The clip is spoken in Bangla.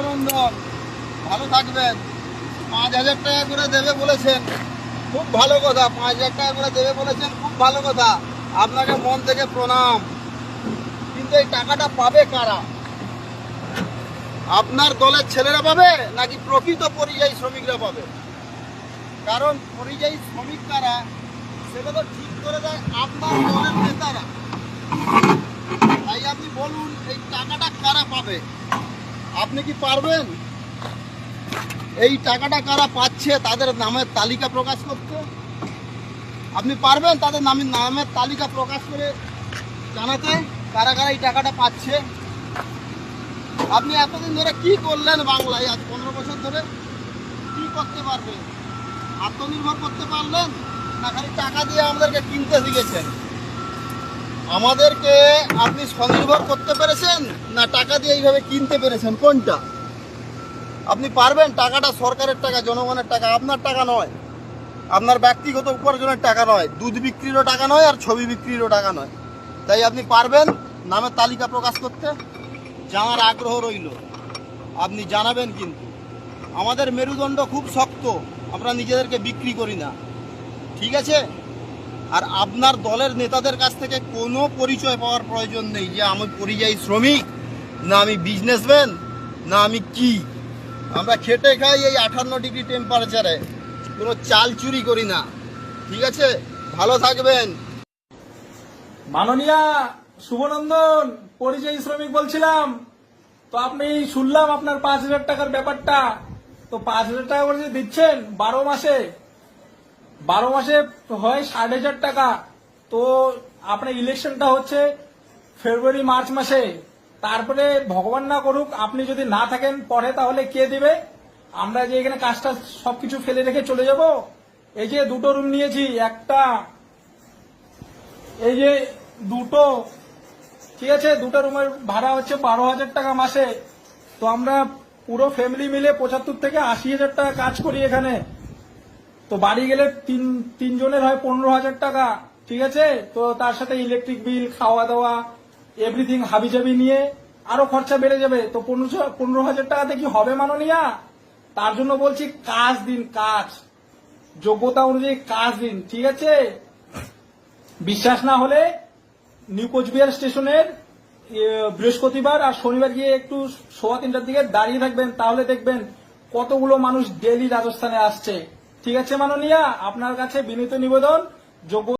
শুভনন্দন ভালো থাকবেন। পাঁচ হাজার টাকা করে দেবে বলেছেন। খুব ভালো কথা, পাঁচ হাজার টাকা করে দেবে বলেছেন, খুব ভালো কথা। আপনাকে মন থেকে প্রণাম। কিন্তু এই টাকাটা পাবে কারা? আপনার দলের ছেলেরা পাবে, নাকি প্রকৃত পরিযায়ী শ্রমিকরা পাবে? কারণ পরিযায়ী শ্রমিক কারা? সেটা তো ঠিক করে দেয় আপনার দলের নেতারা। তাই আপনি বলুন, এই টাকাটা কারা পাবে? আপনি কি পারবেন? এই টাকাটা কারা পাচ্ছে তাদের নামের তালিকা প্রকাশ করতে? আপনি পারবেন তাদের নামের নামের তালিকা প্রকাশ করে জানাতে কারা কারা এই টাকাটা পাচ্ছে? আপনি এতদিন ধরে কি করলেন বাংলায় আজ পনেরো বছর ধরে? কি করতে পারবেন? আত্মনির্ভর করতে পারলেন? না খালি টাকা দিয়ে আমাদেরকে কিনতে শিখেছেন? আমাদেরকে আপনি স্বনির্ভর করতে পেরেছেন না টাকা দিয়ে এইভাবে কিনতে পেরেছেন? কোনটা? আপনি পারবেন টাকাটা সরকারের টাকা, জনগণের টাকা, আপনার টাকা নয়। আপনার ব্যক্তিগত উপার্জনের টাকা নয়। দুধ বিক্রিরও টাকা নয় আর ছবি বিক্রিরও টাকা নয়। তাই আপনি পারবেন নামের তালিকা প্রকাশ করতে। জানার আগ্রহ রইল, আপনি জানাবেন কিন্তু। আমাদের মেরুদণ্ড খুব শক্ত, আমরা নিজেদেরকে বিক্রি করি না। ঠিক আছে? আর আপনার দলের নেতাদের কাছ থেকে কোনো পরিচয় পাওয়ার প্রয়োজন নেই যে আমি পরিযায়ী শ্রমিক, না আমি বিজনেসম্যান না আমি কি। আমরা খেটে খাই এই আঠান্ন ডিগ্রি টেম্পারেচারে কোনো চাল চুরি করি না। ঠিক আছে? ভালো থাকবেন। মাননীয়া শুভনন্দন, পরিযায়ী শ্রমিক বলছিলাম। তো আপনি শুনলাম আপনার পাঁচ হাজার টাকার ব্যাপারটা। তো পাঁচ হাজার টাকা করে দিচ্ছেন বারো মাসে বারো মাসে হয় ষাট হাজার টাকা। তো আপনার ইলেকশনটা হচ্ছে ফেব্রুয়ারি মার্চ মাসে। তারপরে ভগবান না করুক, আপনি যদি না থাকেন, পরে তাহলে কে দিবে? আমরা যে এখানে কাজটা সবকিছু ফেলে রেখে চলে যাব। এই যে দুটো রুম নিয়েছি, একটা, এই যে দুটো, ঠিক আছে? দুটো রুমের ভাড়া হচ্ছে বারো হাজার টাকা মাসে। তো আমরা পুরো ফ্যামিলি মিলে পঁচাত্তর থেকে আশি হাজার টাকা কাজ করি এখানে। তো বাড়ি গেলে তিন, তিনজনের হয় পনেরো হাজার টাকা, ঠিক আছে? তো তার সাথে ইলেকট্রিক বিল খাওয়া দাওয়া এভরিথিং হাবিজাবি নিয়ে আরও খরচা বেড়ে যাবে। তো পনেরো হাজার টাকাতে কি হবে মাননীয়া? তার জন্য বলছি কাজ দিন, কাজ। যোগ্যতা অনুযায়ী কাজ দিন, ঠিক আছে? বিশ্বাস না হলে নিউ কোচবিহার স্টেশনের বৃহস্পতিবার আর শনিবার গিয়ে একটু সোয়া তিনটার দিকে দাঁড়িয়ে থাকবেন, তাহলে দেখবেন কতগুলো মানুষ ডেলি রাজস্থানে আসছে। ঠিক আছে মাননীয়া আপনার কাছে বিনীত নিবেদন যোগ্য